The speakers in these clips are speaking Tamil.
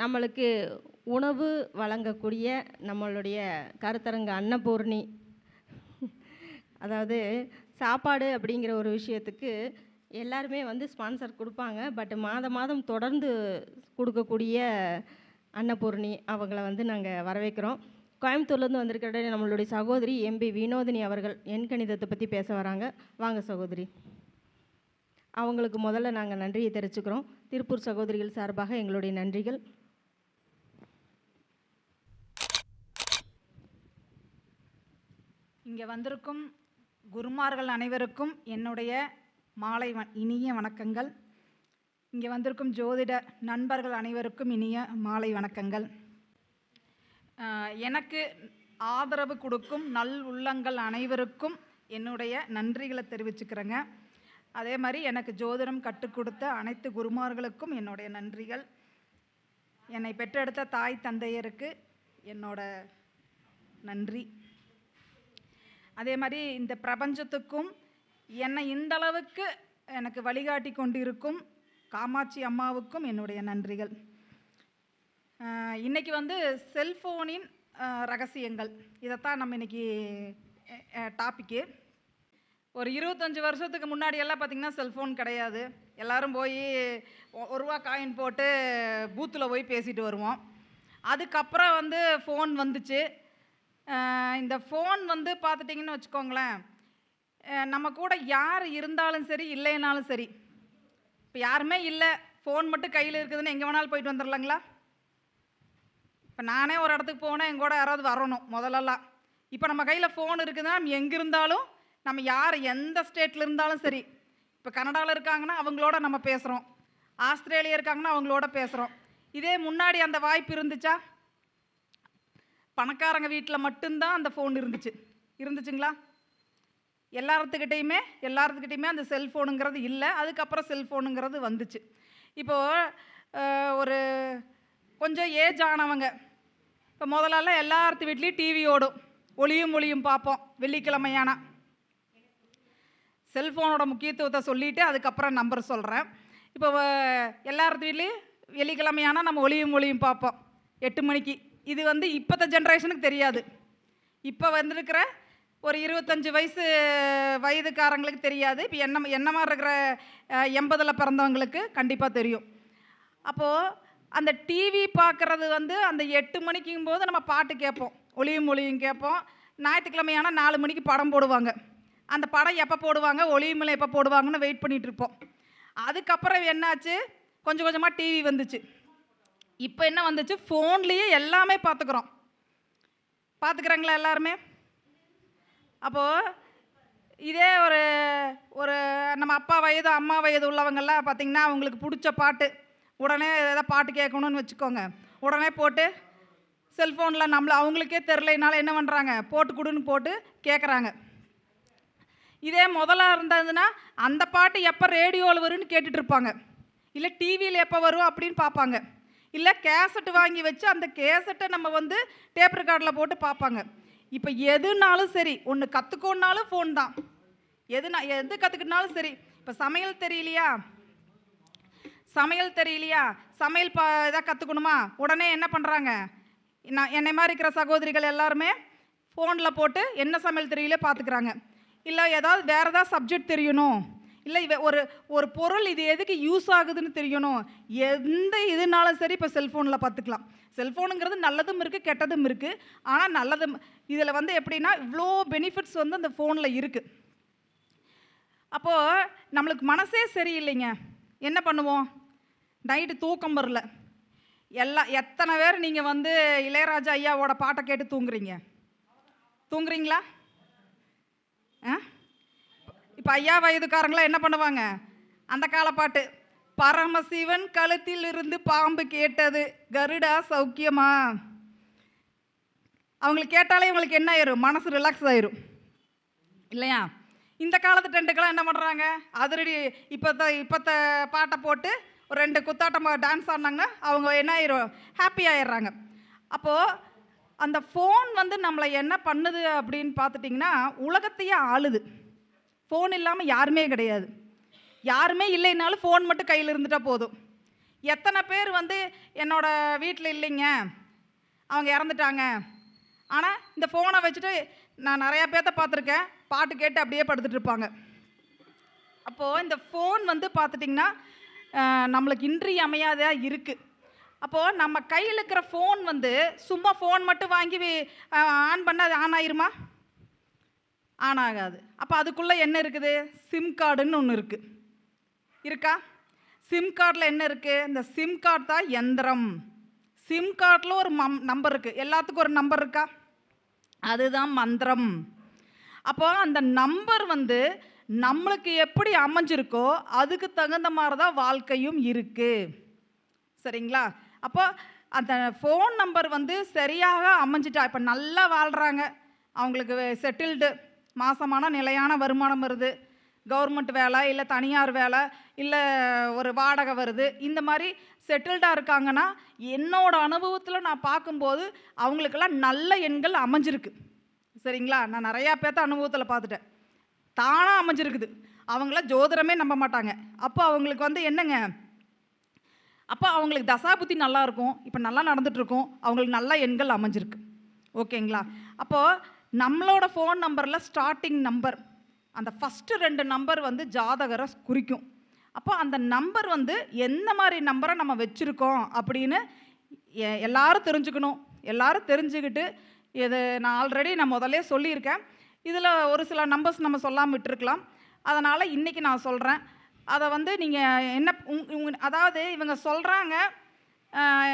நம்மளுக்கு உணவு வழங்கக்கூடிய நம்மளுடைய கருத்தரங்க அன்னபூர்ணி. அதாவது சாப்பாடு அப்படிங்கிற ஒரு விஷயத்துக்கு எல்லாருமே வந்து ஸ்பான்சர் கொடுப்பாங்க. பட் மாதம் மாதம் தொடர்ந்து கொடுக்கக்கூடிய அன்னபூர்ணி அவங்கள வந்து நாங்கள் வரவேற்கிறோம். கோயம்புத்தூர்லேருந்து வந்திருக்கிற நம்மளுடைய சகோதரி எம்பி வினோதினி அவர்கள் எண் கணிதத்தை பற்றி பேச வராங்க. வாங்க சகோதரி. அவங்களுக்கு முதல்ல நாங்கள் நன்றியை தெரிவிச்சுக்கிறோம். திருப்பூர் சகோதரிகள் சார்பாக எங்களுடைய நன்றிகள். இங்கே வந்திருக்கும் குருமார்கள் அனைவருக்கும் என்னுடைய மாலை வ இனிய வணக்கங்கள். இங்கே வந்திருக்கும் ஜோதிட நண்பர்கள் அனைவருக்கும் இனிய மாலை வணக்கங்கள். எனக்கு ஆதரவு கொடுக்கும் நல் உள்ளங்கள் அனைவருக்கும் என்னுடைய நன்றிகளை தெரிவிச்சுக்கிறேங்க. அதே மாதிரி எனக்கு ஜோதிடம் கற்றுக் கொடுத்த அனைத்து குருமார்களுக்கும் என்னுடைய நன்றிகள். என்னை பெற்றெடுத்த தாய் தந்தையருக்கு என்னோட நன்றி. அதே மாதிரி இந்த பிரபஞ்சத்துக்கும் என்னை இந்த அளவுக்கு எனக்கு வழிகாட்டி கொண்டிருக்கும் காமாட்சி அம்மாவுக்கும் என்னுடைய நன்றிகள். இன்றைக்கி இன்னைக்கு வந்து செல்ஃபோனின் ரகசியங்கள். இதைத்தான் நம்ம இன்னைக்கு டாப்பிக்கு ஒரு இருபத்தஞ்சி வருஷத்துக்கு முன்னாடியெல்லாம் பார்த்திங்கன்னா செல்ஃபோன் கிடையாது. எல்லோரும் போய் ஒரு ரூபா காயின் போட்டு பூத்தில் போய் பேசிட்டு வருவோம். அதுக்கப்புறம் வந்து ஃபோன் வந்துச்சு. இந்த ஃபோன் வந்து பார்த்துட்டிங்கன்னு வச்சுக்கோங்களேன். நம்ம கூட யார் இருந்தாலும் சரி இல்லைனாலும் சரி. இப்போ யாருமே இல்லை ஃபோன் மட்டும் கையில் இருக்குதுன்னு எங்கே வேணாலும் போயிட்டு வந்துடலாங்களா இப்போ நானே ஒரு இடத்துக்கு போனால் எங்கூட யாராவது வரணும் முதலெல்லாம். இப்போ நம்ம கையில் ஃபோன் இருக்குதுன்னா நம்ம எங்கே இருந்தாலும் நம்ம யார் எந்த ஸ்டேட்டில் இருந்தாலும் சரி. இப்போ கனடாவில் இருக்காங்கன்னா அவங்களோட நம்ம பேசுகிறோம் ஆஸ்திரேலியா இருக்காங்கன்னா அவங்களோட பேசுகிறோம் இதே முன்னாடி அந்த வாய்ப்பு இருந்துச்சா? பணக்காரங்க வீட்டில் மட்டும்தான் அந்த ஃபோன் இருந்துச்சு. இருந்துச்சுங்களா? எல்லாத்துக்கிட்டேயுமே எல்லாத்துக்கிட்டேயுமே அந்த செல்ஃபோனுங்கிறது இல்லை. அதுக்கப்புறம் செல்ஃபோனுங்கிறது வந்துச்சு. இப்போது ஒரு கொஞ்சம் ஏஜ் ஆனவங்க இப்போ முதல்லலாம் எல்லார்த்து வீட்லேயும் டிவி ஓடும். ஒளியும் ஒளியும் பார்ப்போம் வெள்ளிக்கிழமையானா செல்ஃபோனோட முக்கியத்துவத்தை சொல்லிவிட்டு அதுக்கப்புறம் நம்பர் சொல்கிறேன் இப்போ எல்லாத்து எல்லார்த்து வீட்லேயும் வெள்ளிக்கிழமையானா நம்ம ஒளியும் ஒளியும் பார்ப்போம் எட்டு மணிக்கு. இது வந்து இப்போத்த ஜென்ரேஷனுக்கு தெரியாது. இப்போ வந்திருக்கிற ஒரு இருபத்தஞ்சி வயசு வயதுக்காரங்களுக்கு தெரியாது. இப்போ என்ன என்ன மாதிரி இருக்கிற எண்பதில் பிறந்தவங்களுக்கு கண்டிப்பாக தெரியும். அப்போது அந்த டிவி பார்க்குறது வந்து அந்த எட்டு மணிக்கும் போது நம்ம பாட்டு கேட்போம். ஒளியும் ஒளியும் கேட்போம். ஞாயிற்றுக்கிழமையான நாலு மணிக்கு படம் போடுவாங்க. அந்த படம் எப்போ போடுவாங்க? ஒளியுமலை எப்போ போடுவாங்கன்னு வெயிட் பண்ணிகிட்ருப்போம் அதுக்கப்புறம் என்னாச்சு? கொஞ்சம் கொஞ்சமாக டிவி வந்துச்சு. இப்போ என்ன வந்துச்சு? ஃபோன்லேயே எல்லாமே பார்த்துக்குறோம் பார்த்துக்குறாங்களா எல்லாருமே? அப்போது இதே ஒரு ஒரு நம்ம அப்பா வயது அம்மா வயது உள்ளவங்கள்லாம் பார்த்திங்கன்னா அவங்களுக்கு பிடிச்ச பாட்டு உடனே ஏதாவது பாட்டு கேட்கணும்னு வச்சுக்கோங்க. உடனே போட்டு செல்ஃபோனில் நம்மள அவங்களுக்கே தெரிலனால என்ன பண்ணுறாங்க போட்டு கொடுன்னு போட்டு கேட்குறாங்க இதே முதல்ல இருந்ததுன்னா அந்த பாட்டு எப்போ ரேடியோவில் வரும்னு கேட்டுட்ருப்பாங்க இல்லை டிவியில் எப்போ வரும் அப்படின்னு பார்ப்பாங்க இல்லை கேசட் வாங்கி வச்சு அந்த கேசட்டை நம்ம வந்து டேப் ரெக்கார்டில் போட்டு பார்ப்பாங்க. இப்போ எதுனாலும் சரி ஒன்று கற்றுக்கோன்னாலும் ஃபோன் தான். எதுனா எது கற்றுக்கிட்டாலும் சரி. இப்போ சமையல் தெரியலையா? சமையல் தெரியலையா? சமையல் பா இதாக கற்றுக்கணுமா உடனே என்ன பண்ணுறாங்க நான் என்னை மாதிரி இருக்கிற சகோதரிகள் எல்லாருமே ஃபோனில் போட்டு என்ன சமையல் தெரியல பார்த்துக்குறாங்க. இல்லை ஏதாவது வேறு ஏதாவது சப்ஜெக்ட் தெரியணும். இல்லை இவ ஒரு ஒரு பொருள் இது எதுக்கு யூஸ் ஆகுதுன்னு தெரியணும். எந்த இதுனாலும் சரி இப்போ செல்ஃபோனில் பார்த்துக்கலாம். செல்ஃபோனுங்கிறது நல்லதும் இருக்குது கெட்டதும் இருக்குது ஆனால் நல்லதும் இதில் வந்து எப்படின்னா இவ்வளோ பெனிஃபிட்ஸ் வந்து அந்த ஃபோனில் இருக்குது அப்போது நம்மளுக்கு மனசே சரியில்லைங்க. என்ன பண்ணுவோம்? நைட்டு தூக்கம் வரல. எல்லா எத்தனை பேர் நீங்கள் வந்து இளையராஜா ஐயாவோட பாட்டை கேட்டு தூங்குறீங்க? தூங்குறீங்களா? இப்போ ஐயா வயதுக்காரங்களாம் என்ன பண்ணுவாங்க? அந்த கால பாட்டு பரமசிவன் கழுத்தில் இருந்து பாம்பு கேட்டது. கருடா சௌக்கியமா? அவங்களுக்கு கேட்டாலே இவங்களுக்கு என்ன ஆயிரும்? மனசு ரிலாக்ஸ் ஆயிரும். இல்லையா? இந்த காலத்து டென்ட்டுக்கெல்லாம் என்ன பண்ணுறாங்க அதிரடி இப்போத்த இப்போத்த பாட்டை போட்டு ஒரு ரெண்டு குத்தாட்டம் டான்ஸ் ஆடினாங்கன்னா அவங்க என்ன ஆயிரும்? ஹாப்பி ஆயிடுறாங்க. அப்போது அந்த ஃபோன் வந்து நம்மளை என்ன பண்ணுது அப்படின்னு பார்த்துட்டிங்கன்னா உலகத்தையே ஆளுது. ஃபோன் இல்லாமல் யாருமே கிடையாது. யாருமே இல்லைனாலும் ஃபோன் மட்டும் கையில் இருந்துட்டால் போதும். எத்தனை பேர் வந்து என்னோட வீட்டில் இல்லைங்க. அவங்க இறந்துட்டாங்க. ஆனால் இந்த ஃபோனை வச்சுட்டு நான் நிறையா பேர்த்த பார்த்துருக்கேன். பாட்டு கேட்டு அப்படியே படுத்துட்டு இருப்பாங்க. அப்போது இந்த ஃபோன் வந்து பார்த்துட்டிங்கன்னா நம்மளுக்கு இன்றியமையாததாக இருக்குது அப்போது நம்ம கையில் இருக்கிற ஃபோன் வந்து சும்மா ஃபோன் மட்டும் வாங்கி ஆன் பண்ணால் அது ஆன் ஆயிருமா? ஆன் ஆகாது அப்போ அதுக்குள்ளே என்ன இருக்குது? சிம் கார்டுன்னு ஒன்று இருக்குது இருக்கா. சிம் கார்டில் என்ன இருக்குது இந்த சிம் கார்டு தான் எந்திரம். சிம் கார்டில் ஒரு மம் நம்பர் இருக்குது எல்லாத்துக்கும் ஒரு நம்பர் இருக்கா? அதுதான் மந்திரம். அப்போ அந்த நம்பர் வந்து நம்மளுக்கு எப்படி அமைஞ்சிருக்கோ அதுக்கு தகுந்த மாதிரி தான் வாழ்க்கையும் இருக்குது சரிங்களா? அப்போ அந்த ஃபோன் நம்பர் வந்து சரியாக அமைஞ்சிட்டா இப்போ நல்லா வாழ்கிறாங்க அவங்களுக்கு செட்டில்டு மாதமான நிலையான வருமானம் வருது. கவர்மெண்ட் வேலை இல்லை தனியார் வேலை இல்லை ஒரு வாடகை வருது. இந்த மாதிரி செட்டில்டாக இருக்காங்கன்னா என்னோடய அனுபவத்தில் நான் பார்க்கும்போது அவங்களுக்கெல்லாம் நல்ல எண்கள் அமைஞ்சிருக்கு. சரிங்களா? நான் நிறையா பேர்த்த அனுபவத்தில் பார்த்துட்டேன். தானாக அமைஞ்சிருக்குது. அவங்கள ஜோதிடமே நம்ப மாட்டாங்க. அப்போ அவங்களுக்கு வந்து என்னங்க? அப்போ அவங்களுக்கு தசாபுத்தி நல்லாயிருக்கும் இப்போ நல்லா நடந்துகிட்ருக்கும் அவங்களுக்கு நல்ல எண்கள் அமைஞ்சிருக்கு. ஓகேங்களா? அப்போது நம்மளோட ஃபோன் நம்பரில் ஸ்டார்டிங் நம்பர் அந்த ஃபஸ்ட்டு ரெண்டு நம்பர் வந்து ஜாதகரை குறிக்கும். அப்போ அந்த நம்பர் வந்து எந்த மாதிரி நம்பரை நம்ம வச்சுருக்கோம் அப்படின்னு எ- எல்லாரும் தெரிஞ்சுக்கணும். எல்லாரும் தெரிஞ்சுக்கிட்டு இது நான் ஆல்ரெடி நான் முதல்ல சொல்லியிருக்கேன். இதில் ஒரு சில நம்பர்ஸ் நம்ம சொல்லாமல் விட்டுருக்கலாம். அதனால் இன்றைக்கி நான் சொல்கிறேன் அதை வந்து நீங்கள் என்ன உங் அதாவது இவங்க சொல்கிறாங்க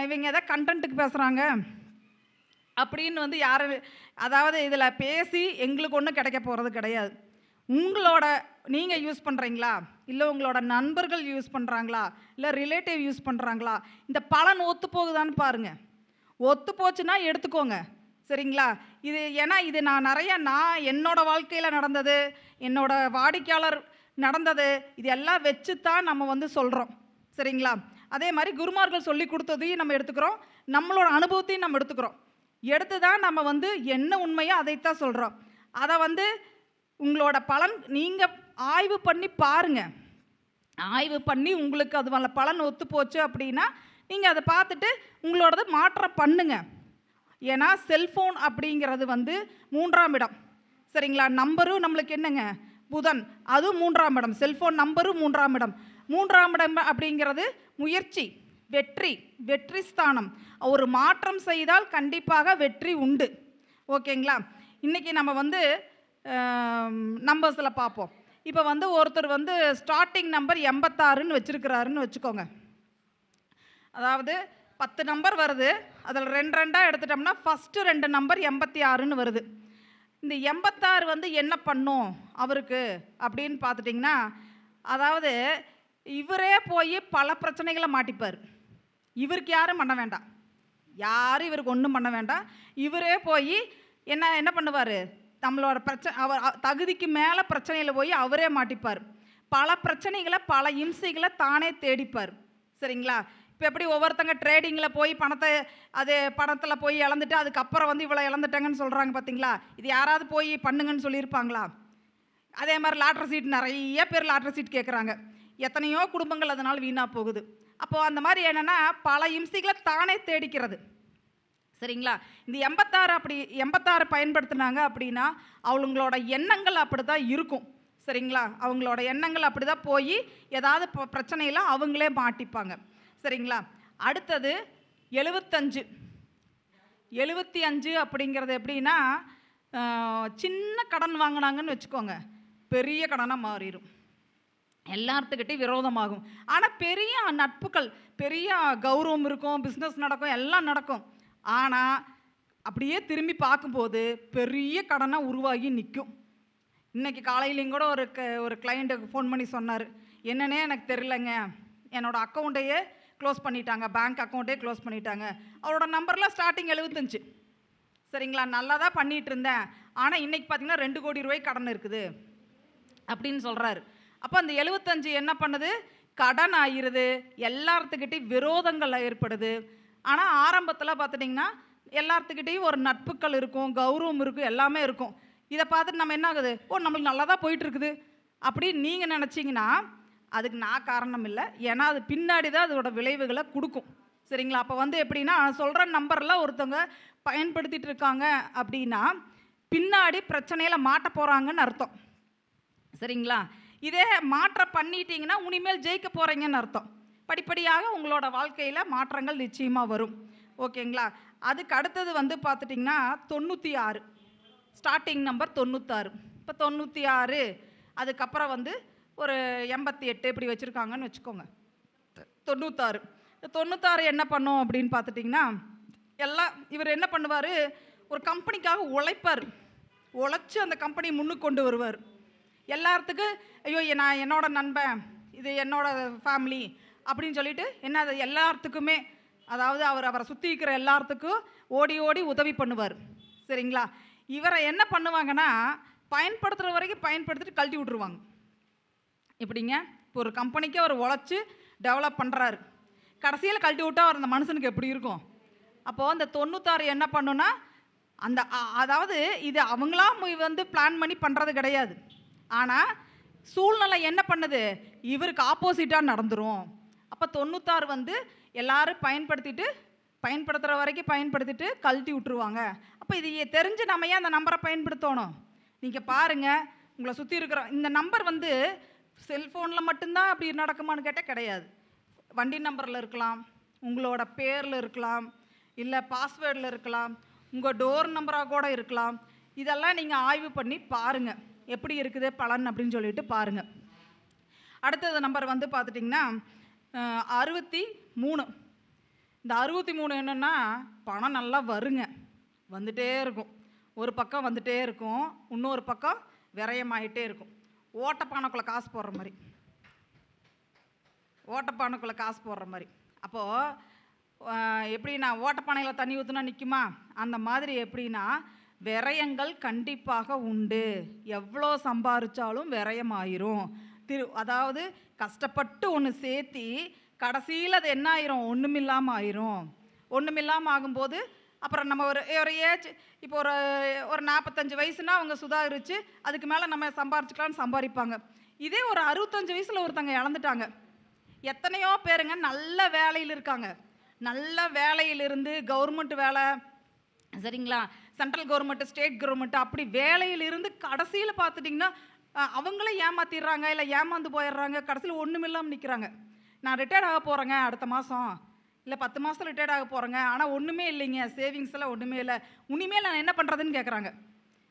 இவங்க எதாவது கண்டென்ட்டுக்கு பேசுகிறாங்க அப்படின்னு வந்து யாரும் அதாவது இதில் பேசி எங்களுக்கு ஒன்றும் கிடைக்க போகிறது கிடையாது. உங்களோட நீங்கள் யூஸ் பண்ணுறீங்களா இல்லை உங்களோட நண்பர்கள் யூஸ் பண்ணுறாங்களா இல்லை ரிலேட்டிவ் யூஸ் பண்ணுறாங்களா இந்த பலன் ஒத்து போகுதான்னு பாருங்கள் ஒத்து போச்சுன்னா எடுத்துக்கோங்க. சரிங்களா? இது ஏன்னா இது நான் நிறைய நான் என்னோடய வாழ்க்கையில் நடந்தது என்னோடய வாடிக்கையாளர் நடந்தது இது எல்லாம் வச்சு தான் நம்ம வந்து சொல்கிறோம் சரிங்களா? அதே மாதிரி குருமார்கள் சொல்லி கொடுத்ததையும் நம்ம எடுத்துக்கிறோம். நம்மளோட அனுபவத்தையும் நம்ம எடுத்துக்கிறோம். எடுத்து தான் நம்ம வந்து என்ன உண்மையோ அதைத்தான் சொல்கிறோம் அதை வந்து உங்களோட பலன் நீங்கள் ஆய்வு பண்ணி பாருங்கள் ஆய்வு பண்ணி உங்களுக்கு அது வல்ல பலன் ஒத்து போச்சு அப்படின்னா நீங்கள் அதை பார்த்துட்டு உங்களோடது மாற்றம் பண்ணுங்க. ஏன்னா செல்ஃபோன் அப்படிங்கிறது வந்து மூன்றாம் இடம். சரிங்களா? நம்பரும் நம்மளுக்கு என்னங்க? புதன். அதுவும் மூன்றாம் இடம். செல்ஃபோன் நம்பரும் மூன்றாம் இடம். மூன்றாம் இடம் அப்படிங்கிறது முயற்சி. வெற்றி வெற்றி ஸ்தானம். ஒரு மாற்றம் செய்தால் கண்டிப்பாக வெற்றி உண்டு. ஓகேங்களா? இன்றைக்கி நம்ம வந்து நம்பர்ஸில் பார்ப்போம். இப்போ வந்து ஒருத்தர் வந்து ஸ்டார்டிங் நம்பர் எண்பத்தாறுன்னு வச்சுருக்கிறாருன்னு வச்சுக்கோங்க. அதாவது பத்து நம்பர் வருது அதில் ரெண்டு ரெண்டாக எடுத்துட்டோம்னா ஃபஸ்ட்டு ரெண்டு நம்பர் எண்பத்தி ஆறுன்னு வருது. இந்த எண்பத்தாறு வந்து என்ன பண்ணும் அவருக்கு அப்படின்னு பார்த்துட்டிங்கன்னா அதாவது இவரே போய் பல பிரச்சனைகளை மாட்டிப்பார். இவருக்கு யாரும் பண்ண வேண்டாம். யாரும் இவருக்கு ஒன்றும் பண்ண வேண்டாம். இவரே போய் என்ன என்ன பண்ணுவார்? நம்மளோட பிரச்சனை அவர் தகுதிக்கு மேலே பிரச்சனையில் போய் அவரே மாட்டிப்பார். பல பிரச்சனைகளை பல இம்சைகளை தானே தேடிப்பார். சரிங்களா? இப்போ எப்படி ஒவ்வொருத்தங்க ட்ரேடிங்கில் போய் பணத்தை அது பணத்தில் போய் இழந்துட்டு அதுக்கப்புறம் வந்து இவ்வளோ இழந்துட்டாங்கன்னு சொல்கிறாங்க பார்த்தீங்களா இது யாராவது போய் பண்ணுங்கன்னு சொல்லியிருப்பாங்களா? அதே மாதிரி லாட்ரு சீட் நிறைய பேர் லாட்ரு சீட் கேட்குறாங்க எத்தனையோ குடும்பங்கள் அதனால் வீணாக போகுது. அப்போது அந்த மாதிரி என்னென்னா பல இம்சைகளை தானே தேடிக்கிறது. சரிங்களா? இந்த எண்பத்தாறு அப்படி எண்பத்தாறு பயன்படுத்துனாங்க அப்படின்னா அவங்களோட எண்ணங்கள் அப்படி தான் இருக்கும். சரிங்களா? அவங்களோட எண்ணங்கள் அப்படி தான் போய் ஏதாவது பிரச்சனையில் அவங்களே மாட்டிப்பாங்க. சரிங்களா? அடுத்தது எழுபத்தஞ்சு எழுபத்தி அஞ்சு அப்படிங்கிறது எப்படின்னா சின்ன கடன் வாங்கினாங்கன்னு வச்சுக்கோங்க. பெரிய கடனாக மாறிடும் எல்லாத்துக்கிட்டே விரோதமாகும். ஆனால் பெரிய நட்புகள் பெரிய கௌரவம் இருக்கும் பிஸ்னஸ் நடக்கும் எல்லாம் நடக்கும். ஆனால் அப்படியே திரும்பி பார்க்கும்போது பெரிய கடனாக உருவாகி நிற்கும் இன்றைக்கி காலையிலையும் கூட ஒரு க ஒரு கிளைண்ட்டுக்கு ஃபோன் பண்ணி சொன்னார். என்னன்னே எனக்கு தெரிலங்க என்னோடய அக்கௌண்ட்டையே க்ளோஸ் பண்ணிட்டாங்க. பேங்க் அக்கௌண்ட்டே க்ளோஸ் பண்ணிட்டாங்க. அவரோட நம்பர்லாம் ஸ்டார்டிங் எழுபத்தஞ்சு சரிங்களா? நல்லா தான் பண்ணிகிட்டு இருந்தேன். ஆனால் இன்றைக்கி பார்த்தீங்கன்னா ரெண்டு கோடி ரூபாய் கடன் இருக்குது. அப்படின்னு சொல்கிறாரு அப்போ அந்த எழுபத்தஞ்சு என்ன பண்ணுது? கடன் ஆயிடுது எல்லாத்துக்கிட்டையும் விரோதங்கள் ஏற்படுது. ஆனால் ஆரம்பத்தில் பார்த்துட்டிங்கன்னா எல்லாத்துக்கிட்டையும் ஒரு நட்புகள் இருக்கும் கௌரவம் இருக்கும் எல்லாமே இருக்கும். இதை பார்த்துட்டு நம்ம என்ன ஆகுது? ஓ நம்மளுக்கு நல்லா தான் போயிட்டுருக்குது. அப்படின்னு நீங்கள் நினச்சிங்கன்னா அதுக்கு நான் காரணம் இல்லை. ஏன்னா அது பின்னாடி தான் அதோட விளைவுகளை கொடுக்கும். சரிங்களா? அப்போ வந்து எப்படின்னா சொல்கிற நம்பரில் ஒருத்தவங்க பயன்படுத்திட்டு இருக்காங்க அப்படின்னா பின்னாடி பிரச்சனையில் மாட்ட போகிறாங்கன்னு அர்த்தம். சரிங்களா? இதே மாற்றம் பண்ணிட்டீங்கன்னா இனிமேல் ஜெயிக்க போகிறீங்கன்னு அர்த்தம். படிப்படியாக உங்களோட வாழ்க்கையில் மாற்றங்கள் நிச்சயமாக வரும். ஓகேங்களா? அதுக்கு அடுத்தது வந்து பார்த்துட்டிங்கன்னா தொண்ணூற்றி ஆறு ஸ்டார்டிங் நம்பர் தொண்ணூத்தாறு. இப்போ தொண்ணூற்றி ஆறு அதுக்கப்புறம் வந்து ஒரு எண்பத்தி எட்டு இப்படி வச்சுருக்காங்கன்னு வச்சுக்கோங்க. தொண்ணூத்தாறு. தொண்ணூத்தாறு என்ன பண்ணும் அப்படின்னு பார்த்துட்டிங்கன்னா எல்லாம் இவர் என்ன பண்ணுவார்? ஒரு கம்பெனிக்காக உழைப்பார். உழைச்சி அந்த கம்பெனி முன்னுக்கு கொண்டு வருவார். எல்லாத்துக்கும் ஐயோ நான் என்னோட நண்பன் இது என்னோட ஃபேமிலி அப்படின்னு சொல்லிட்டு என்ன அது எல்லாத்துக்குமே அதாவது அவர் அவரை சுற்றி இருக்கிற எல்லாத்துக்கும் ஓடி ஓடி உதவி பண்ணுவார். சரிங்களா? இவரை என்ன பண்ணுவாங்கன்னா பயன்படுத்துகிற வரைக்கும் பயன்படுத்திட்டு கழட்டி விட்ருவாங்க எப்படிங்க? இப்போ ஒரு கம்பெனிக்கு அவர் உழைச்சி டெவலப் பண்ணுறாரு கடைசியில் கழட்டி விட்டா அவர் அந்த மனுஷனுக்கு எப்படி இருக்கும்? அப்போது அந்த தொண்ணூத்தாறு என்ன பண்ணுன்னா அந்த அதாவது இது அவங்களாம் வந்து பிளான் பண்ணி பண்ணுறது கிடையாது. ஆனால் சூழ்நிலை என்ன பண்ணுது? இவருக்கு ஆப்போசிட்டாக நடந்துரும். அப்போ தொண்ணூத்தாறு வந்து எல்லாரும் பயன்படுத்திட்டு பயன்படுத்துகிற வரைக்கும் பயன்படுத்திட்டு கழட்டி விட்டுருவாங்க. அப்போ இது தெரிஞ்சு நம்ம ஏன் அந்த நம்பரை பயன்படுத்தணும்? நீங்கள் பாருங்கள் உங்களை சுற்றி இருக்கிற இந்த நம்பர் வந்து செல்ஃபோனில் மட்டும்தான் அப்படி நடக்குமான்னு கேட்டால் கிடையாது. வண்டி நம்பரில் இருக்கலாம் உங்களோட பேரில் இருக்கலாம் இல்லை பாஸ்வேர்டில் இருக்கலாம் உங்கள் டோர் நம்பராக கூட இருக்கலாம். இதெல்லாம் நீங்கள் ஆய்வு பண்ணி பாருங்கள் எப்படி இருக்குது பலன் அப்படின்னு சொல்லிட்டு பாருங்கள் அடுத்தது நம்பர் வந்து பார்த்துட்டிங்கன்னா அறுபத்தி மூணு. இந்த அறுபத்தி மூணு என்னென்னா பணம் நல்லா வருங்க. வந்துட்டே இருக்கும். ஒரு பக்கம் வந்துட்டே இருக்கும். இன்னொரு பக்கம் விரயமாயிட்டே இருக்கும். ஓட்டப்பானைக்குள்ளே காசு போடுற மாதிரி. ஓட்டப்பானைக்குள்ளே காசு போடுற மாதிரி. அப்போது எப்படின்னா ஓட்டப்பானையில் தண்ணி ஊற்றுனா நிற்குமா அந்த மாதிரி எப்படின்னா விரயங்கள் கண்டிப்பாக உண்டு. எவ்வளோ சம்பாரிச்சாலும் விரயமாயிரும். திரு அதாவது கஷ்டப்பட்டு ஒன்று சேர்த்தி கடைசியில் அது என்ன ஆயிரும்? ஒன்றுமில்லாமல் ஆயிரும். ஒன்றுமில்லாமல் ஆகும்போது அப்புறம் நம்ம ஒரு ஒரு ஏஜ் இப்போ ஒரு ஒரு நாற்பத்தஞ்சு வயசுனா அவங்க சுதாகரித்து அதுக்கு மேலே நம்ம சம்பாரிச்சுக்கலாம்னு சம்பாதிப்பாங்க. இதே ஒரு அறுபத்தஞ்சு வயசில் ஒருத்தங்க இழந்துட்டாங்க. எத்தனையோ பேருங்க நல்ல வேலையில் இருக்காங்க. நல்ல வேலையிலிருந்து கவர்மெண்ட் வேலை சரிங்களா? சென்ட்ரல் கவர்மெண்ட்டு ஸ்டேட் கவர்மெண்ட் அப்படி வேலையிலிருந்து கடைசியில் பார்த்துட்டிங்கன்னா அவங்களே ஏமாத்திடுறாங்க இல்லை ஏமாந்து போயிடுறாங்க கடைசியில் ஒன்றும் இல்லாமல் நிற்கிறாங்க நான் ரிட்டையர்ட் ஆக போகிறேங்க அடுத்த மாதம் இல்லை பத்து மாதம் ரிட்டையர்ட் ஆக போகிறேங்க ஆனால் ஒன்றுமே இல்லைங்க. சேவிங்ஸ் எல்லாம் ஒன்றுமே இல்லை. இனிமேல் நான் என்ன பண்ணுறதுன்னு கேட்குறாங்க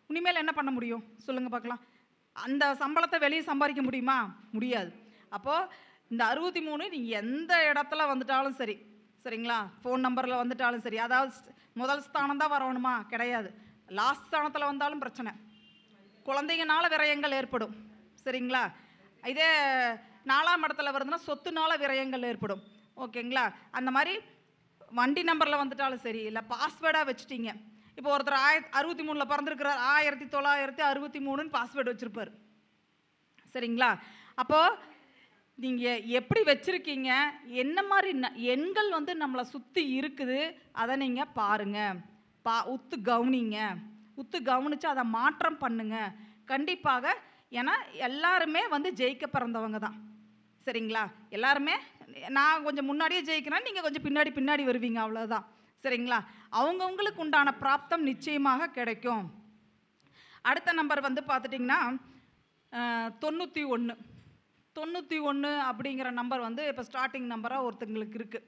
இனிமேல் என்ன பண்ண முடியும்? சொல்லுங்கள் பார்க்கலாம். அந்த சம்பளத்தை வெளியே சம்பாதிக்க முடியுமா? முடியாது. அப்போது இந்த அறுபத்தி மூணு நீங்கள் எந்த இடத்துல வந்துட்டாலும் சரி. சரிங்களா? ஃபோன் நம்பரில் வந்துட்டாலும் சரி. அதாவது முதல் ஸ்தானம் தான் வரணுமா? கிடையாது. லாஸ்ட் ஸ்தானத்தில் வந்தாலும் பிரச்சனை. குழந்தைங்கனால விரயங்கள் ஏற்படும். சரிங்களா? இதே நாலாம் இடத்துல வருதுன்னா சொத்துனால விரயங்கள் ஏற்படும். ஓகேங்களா? அந்த மாதிரி வண்டி நம்பரில் வந்துட்டாலும் சரி இல்லை பாஸ்வேர்டாக வச்சுட்டீங்க. இப்போ ஒருத்தர் ஆய அறுபத்தி மூணில் பிறந்திருக்கிறார். ஆயிரத்தி தொள்ளாயிரத்தி அறுபத்தி மூணுன்னு பாஸ்வேர்டு வச்சுருப்பார். சரிங்களா? அப்போது நீங்கள் எப்படி வச்சுருக்கீங்க? என்ன மாதிரி ந- எண்கள் வந்து நம்மளை சுற்றி இருக்குது? அதை நீங்கள் பாருங்கள் பா உத்து கவனிங்க. உத்து கவனித்து அதை மாற்றம் பண்ணுங்க. கண்டிப்பாக ஏன்னா எல்லாருமே வந்து ஜெயிக்க பிறந்தவங்க தான். சரிங்களா? எல்லாருமே நான் கொஞ்சம் முன்னாடியே ஜெயிக்கிறேன் நீங்கள் கொஞ்சம் பின்னாடி பின்னாடி வருவீங்க அவ்வளோதான் சரிங்களா? அவங்கவுங்களுக்கு உண்டான பிராப்தம் நிச்சயமாக கிடைக்கும். அடுத்த நம்பர் வந்து பார்த்துட்டிங்கன்னா தொண்ணூற்றி ஒன்று தொண்ணூற்றி ஒன்று அப்படிங்கிற நம்பர் வந்து இப்போ ஸ்டார்டிங் நம்பராக ஒருத்தங்களுக்கு இருக்குது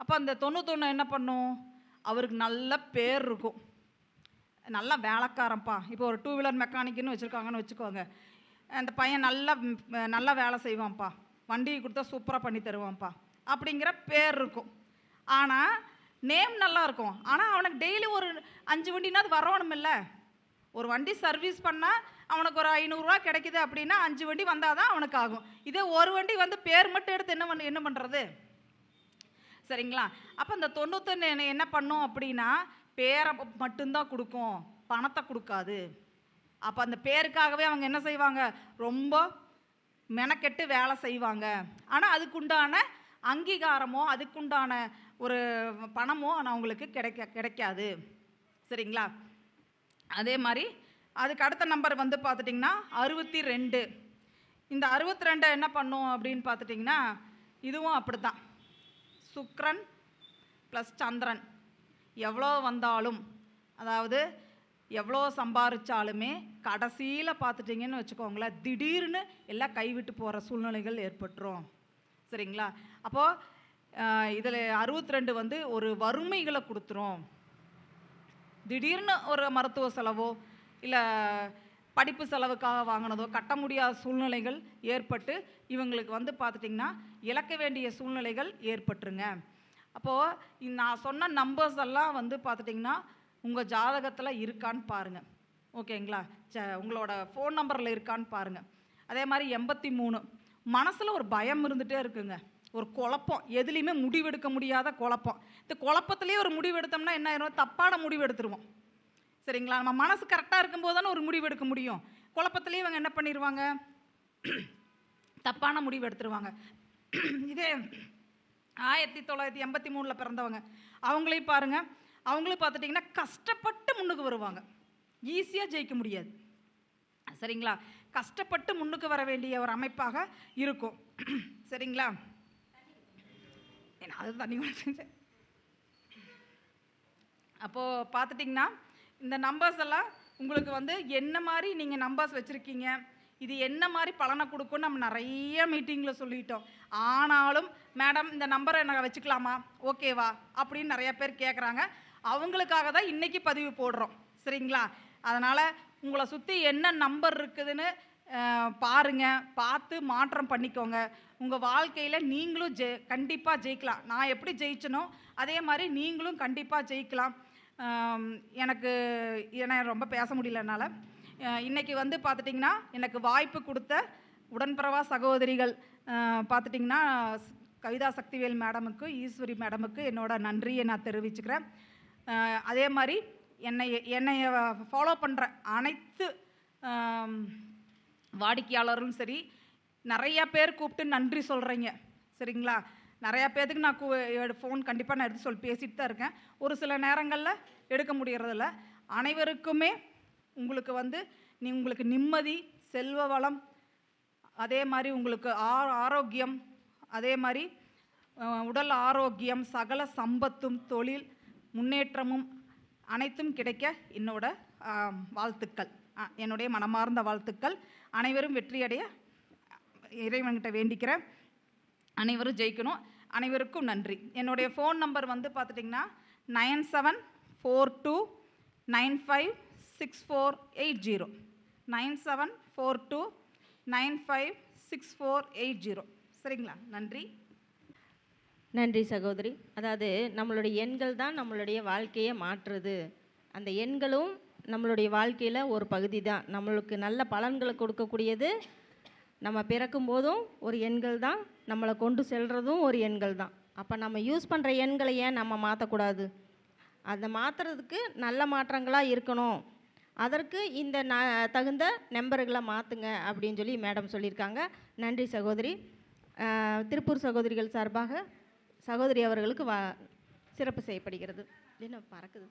அப்போ அந்த தொண்ணூத்தொன்று என்ன பண்ணும்? அவருக்கு நல்ல பேர் இருக்கும். நல்லா வேலைக்காரன்ப்பா. இப்போ ஒரு டூ வீலர் மெக்கானிக்குன்னு வச்சுருக்காங்கன்னு வச்சுக்கோங்க. அந்த பையன் நல்லா நல்லா வேலை செய்வான்ப்பா. வண்டி கொடுத்தா சூப்பராக பண்ணி தருவான்ப்பா. அப்படிங்கிற பேர் இருக்கும். ஆனால் நேம் நல்லா இருக்கும். ஆனால் அவனுக்கு டெய்லி ஒரு அஞ்சு வண்டினாது வரணும் இல்லை ஒரு வண்டி சர்வீஸ் பண்ணால் அவனுக்கு ஒரு ஐநூறுரூவா கிடைக்குது அப்படின்னா அஞ்சு வண்டி வந்தால் தான் அவனுக்கு ஆகும் இதே ஒரு வண்டி வந்து பேர் மட்டும் எடுத்து என்ன பண்ண என்ன பண்ணுறது சரிங்களா? அப்போ இந்த தொண்ணூத்தொன்று என்ன பண்ணும் அப்படின்னா பேரை மட்டும்தான் கொடுக்கும் பணத்தை கொடுக்காது. அப்போ அந்த பேருக்காகவே அவங்க என்ன செய்வாங்க? ரொம்ப மெனக்கெட்டு வேலை செய்வாங்க. ஆனால் அதுக்குண்டான அங்கீகாரமோ அதுக்குண்டான ஒரு பணமோ ஆனால் அவங்களுக்கு கிடைக்க கிடைக்காது. சரிங்களா? அதே மாதிரி அதுக்கு அடுத்த நம்பர் வந்து பார்த்துட்டிங்கன்னா அறுபத்தி ரெண்டு. இந்த அறுபத்தி ரெண்டை என்ன பண்ணும் அப்படின்னு பார்த்துட்டிங்கன்னா இதுவும் அப்படித்தான். சுக்ரன் ப்ளஸ் சந்திரன். எவ்வளோ வந்தாலும் அதாவது எவ்வளோ சம்பாரிச்சாலுமே கடைசியில் பார்த்துட்டிங்கன்னு வச்சுக்கோங்களேன் திடீர்னு எல்லாம் கைவிட்டு போகிற சூழ்நிலைகள் ஏற்பட்டுரும். சரிங்களா? அப்போது இதில் அறுபத்தி ரெண்டு வந்து ஒரு வறுமைகளை கொடுத்துரும். திடீர்னு ஒரு மருத்துவ செலவோ இல்லை படிப்பு செலவுக்காக வாங்கினதோ கட்ட முடியாத சூழ்நிலைகள் ஏற்பட்டு இவங்களுக்கு வந்து பார்த்துட்டிங்கன்னா இழக்க வேண்டிய சூழ்நிலைகள் ஏற்பட்டுருங்க. அப்போது நான் சொன்ன நம்பர்ஸ் எல்லாம் வந்து பார்த்துட்டிங்கன்னா உங்கள் ஜாதகத்தில் இருக்கான்னு பாருங்கள் ஓகேங்களா? ச உங்களோட ஃபோன் நம்பரில் இருக்கான்னு பாருங்கள் அதே மாதிரி எண்பத்தி மூணு. மனசில் ஒரு பயம் இருந்துகிட்டே இருக்குங்க. ஒரு குழப்பம். எதுலேயுமே முடிவெடுக்க முடியாத குழப்பம். இந்த குழப்பத்துலேயே ஒரு முடிவு எடுத்தோம்னா என்ன ஆயிரும்? தப்பான முடிவு எடுத்துருவோம். சரிங்களா? நம்ம மனசு கரெக்டாக இருக்கும்போது தானே ஒரு முடிவு எடுக்க முடியும். குழப்பத்திலேயே இவங்க என்ன பண்ணிடுவாங்க தப்பான முடிவு எடுத்துருவாங்க. இதே ஆயிரத்தி தொள்ளாயிரத்தி எண்பத்தி மூணில் பிறந்தவங்க. அவங்களையும் பாருங்கள் அவங்களும் பார்த்துட்டிங்கன்னா கஷ்டப்பட்டு முன்னுக்கு வருவாங்க. ஈஸியாக ஜெயிக்க முடியாது. சரிங்களா? கஷ்டப்பட்டு முன்னுக்கு வர வேண்டிய ஒரு அமைப்பாக இருக்கும். சரிங்களா? ஏன்னா அது தண்ணி அப்போது பார்த்துட்டிங்கன்னா இந்த நம்பர்ஸ் எல்லாம் உங்களுக்கு வந்து என்ன மாதிரி நீங்கள் நம்பர்ஸ் வச்சுருக்கீங்க? இது என்ன மாதிரி பலனை கொடுக்கும்னு நம்ம நிறைய மீட்டிங்கில் சொல்லிட்டோம். ஆனாலும் மேடம் இந்த நம்பரை நான் வச்சுக்கலாமா? ஓகேவா அப்படின்னு நிறைய பேர் கேட்குறாங்க அவங்களுக்காக தான் இன்றைக்கி பதிவு போடுறோம். சரிங்களா? அதனால் உங்களை சுற்றி என்ன நம்பர் இருக்குதுன்னு பாருங்கள் பார்த்து மாற்றம் பண்ணிக்கோங்க. உங்கள் வாழ்க்கையில் நீங்களும் ஜெ கண்டிப்பாக ஜெயிக்கலாம். நான் எப்படி ஜெயிச்சனோ அதே மாதிரி நீங்களும் கண்டிப்பாக ஜெயிக்கலாம். எனக்கு ஏன்னா ரொம்ப பேச முடியல என்னால் வந்து பார்த்துட்டிங்கன்னா எனக்கு வாய்ப்பு கொடுத்த உடன்பிறவா சகோதரிகள் பார்த்துட்டிங்கன்னா கவிதா சக்திவேல் மேடமுக்கு ஈஸ்வரி மேடமுக்கு என்னோட நன்றியை நான் தெரிவிச்சுக்கிறேன். அதே மாதிரி என்னை என்னை ஃபாலோ பண்ணுற அனைத்து வாடிக்கையாளரும் சரி நிறைய பேர் கூப்பிட்டு நன்றி சொல்கிறீங்க சரிங்களா? நிறையா பேர்த்துக்கு நான் கூ ஃபோன் கண்டிப்பாக நான் எடுத்து சொல்லி பேசிட்டு தான் இருக்கேன். ஒரு சில நேரங்களில் எடுக்க முடியறதில்ல. அனைவருக்குமே உங்களுக்கு வந்து நீ உங்களுக்கு நிம்மதி செல்வ வளம் அதே மாதிரி உங்களுக்கு ஆ ஆரோக்கியம் அதே மாதிரி உடல் ஆரோக்கியம் சகல சம்பத்தும் தொழில் முன்னேற்றமும் அனைத்தும் கிடைக்க என்னோட வாழ்த்துக்கள். என்னுடைய மனமார்ந்த வாழ்த்துக்கள். அனைவரும் வெற்றியடைய இறைவன்கிட்ட வேண்டிக்கிறேன். அனைவரும் ஜெயிக்கணும். அனைவருக்கும் நன்றி. என்னுடைய ஃபோன் நம்பர் வந்து பார்த்துட்டிங்கன்னா nine seven four two nine five six four eight zero nine seven four two nine five six four eight zero சரிங்களா? நன்றி. நன்றி சகோதரி. அதாவது நம்மளுடைய எண்கள் தான் நம்மளுடைய வாழ்க்கையை மாற்றுது. அந்த எண்களும் நம்மளுடைய வாழ்க்கையில் ஒரு பகுதி தான். நம்மளுக்கு நல்ல பலன்களை கொடுக்கக்கூடியது நம்ம பிறக்கும் போதும் ஒரு எண்கள் தான் நம்மளை கொண்டு செல்கிறதும் ஒரு எண்கள் தான். அப்போ நம்ம யூஸ் பண்ணுற எண்களை ஏன் நம்ம மாற்றக்கூடாது அதை மாற்றுறதுக்கு நல்ல மாற்றங்களாக இருக்கணும். அதற்கு இந்த ந தகுந்த நம்பர்களை மாற்றுங்க அப்படின்னு சொல்லி மேடம் சொல்லியிருக்காங்க. நன்றி சகோதரி. திருப்பூர் சகோதரிகள் சார்பாக சகோதரி அவர்களுக்கு வா சிறப்பு செய்யப்படுகிறது. என்ன பறக்குது?